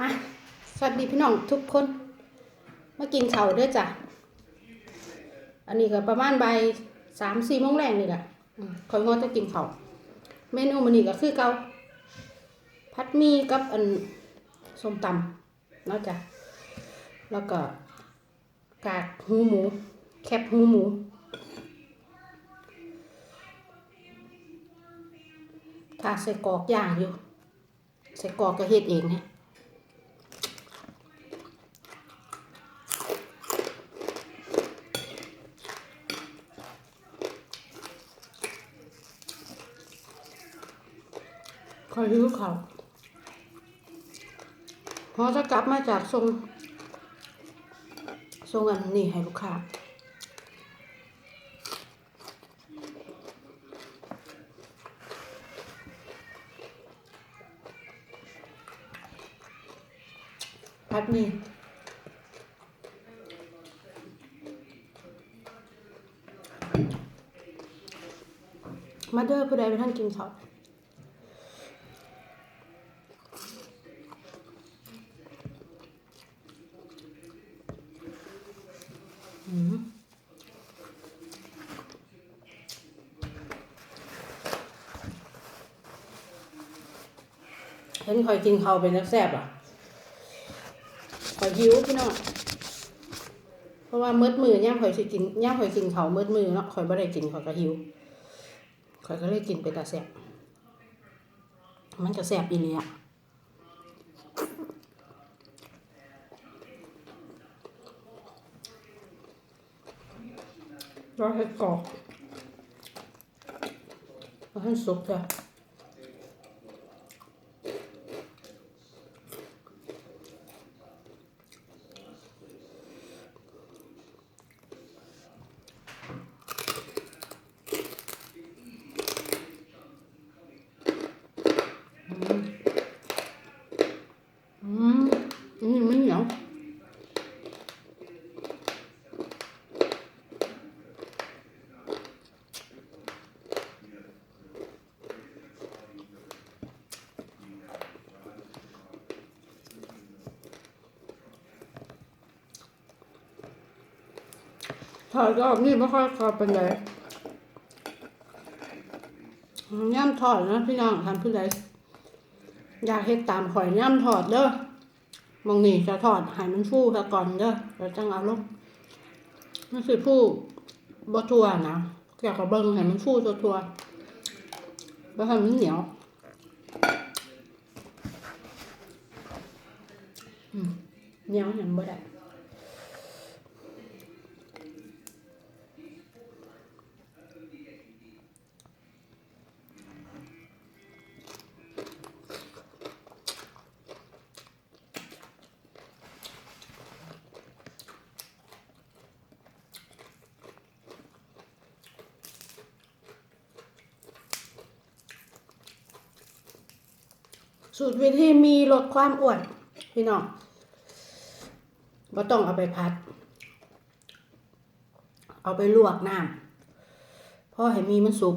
มาสวัสดีพี่น้องทุกคนมากินข้าวด้วยจ้ะ อันนี้ก็ประมาณบ่ายสามสี่โมงแรงนี่แหละอืมคอยงอจะกินข้าวเมนูมันนี่ก็คือเกาพัดมีกับอันส้มตำเนาะจ้ะแล้วก็กากหูหมู แคบหูหมูถ้าใส่กอกย่างอยู่ ใส่กอกก็เฮ็ดเองนะ คอยรู้เขาพอจะกลับมาจากทรงทรงอันนี้ให้ลูกค้าพัดหมีมาเดอ้อผู้ใดไปท่านกินข้าวอืม เห็นคอยกินเขาเป็นแซ่บอะข่อยหิวพี่น้องเพราะว่ามืดมือย่ามข่อยสิกินย่ามข่อยกินเขามืดมือเนาะข่อยบ่ได้กินข่อยก็หิวข่อยก็เลยกินไปแต่แซ่บมันก็แซ่บอีหลีอะ รอให้กรอบรอให้สุกจ้ะอืมอันนี้ไม่เหนียว ถอดรอบนี่ไม่ค่อยคอยเป็นไรย่ำถอดนะพี่น้องทำพี่ไรอยากเฮ็ดตามข่อยย่ำถอดเด้อมองนี่จะถอดให้มันฟูซะก่อนเด้อแล้วจังเอาลงมันสิฟูบ่ทั่วนะอยากกับเบิงให้มันฟูทั่วๆบ่ให้มันเหนียวเหนียวหยังบ่ได้ สูตรวิธีมีลดความอ้วน พี่น้องบ่ต้องเอาไปพัด เอาไปลวกน้ำพอให้มีมันสุก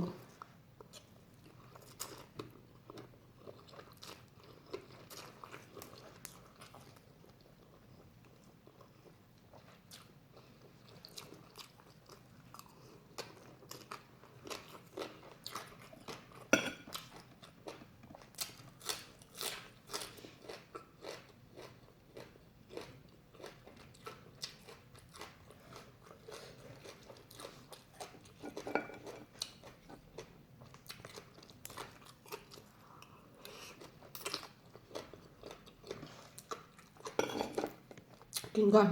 กินก่อน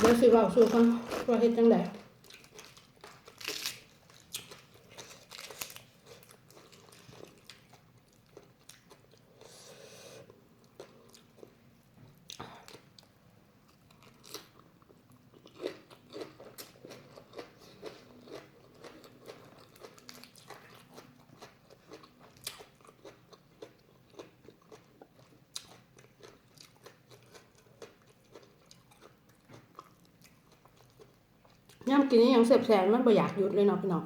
เดี๋ยวสิบอกสูตรก่อนว่าเฮ็ดจังได๋ ย่ำกินนี่ยังเสียบแสนมันบ่อยากหยุดเลยเนาะพี่น้อง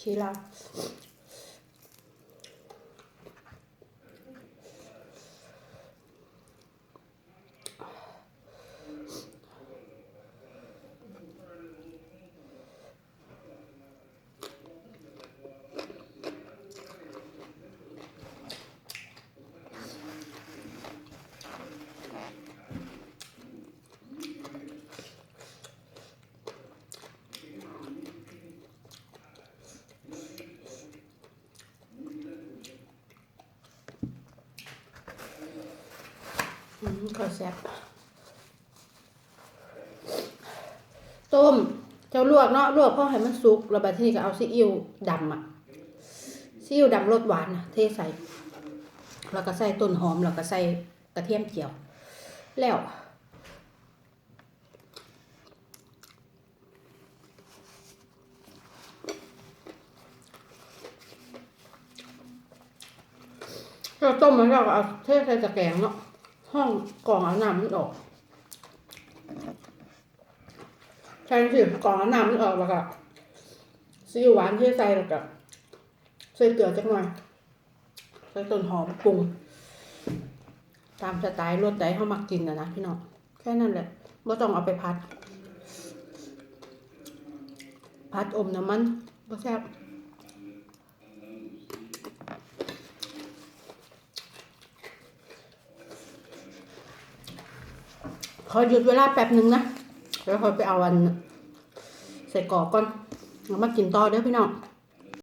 ชีลา ข้าวแซ่บต้มเจ้าลวกเนาะลวกพอให้มันสุกแล้วบัดทีนี้ก็เอาซีอิ๊วดำอะซีอิ๊วดำรสหวานนะเทใส่ แล้วก็ใส่ต้นหอมแล้วก็ใส่กระเทียมเจียว แล้วเราต้มแล้วเราก็เอาเทใส่ตะแกรงเนาะ ห้องกรองเอาน้ำมันออกใช่สิกรองเอาน้ำมันออกแล้วก็ซีอิ๊วหวานเทใส่แล้วก็ใส่เกลือจักหน่อยใส่ต้นหอมปรุง ตามสไตล์รสใดเขามักกินนะนะพี่น้องแค่นั้นแหละไม่ต้องเอาไปพัด พัดอมน้ำมันก็แซ่บ ขอหยุดเวลาแป๊บหนึ่งนะแล้วคอยไปเอาอัน ใส่กรอกก่อนเอามากินต่อเด้อพี่น้อง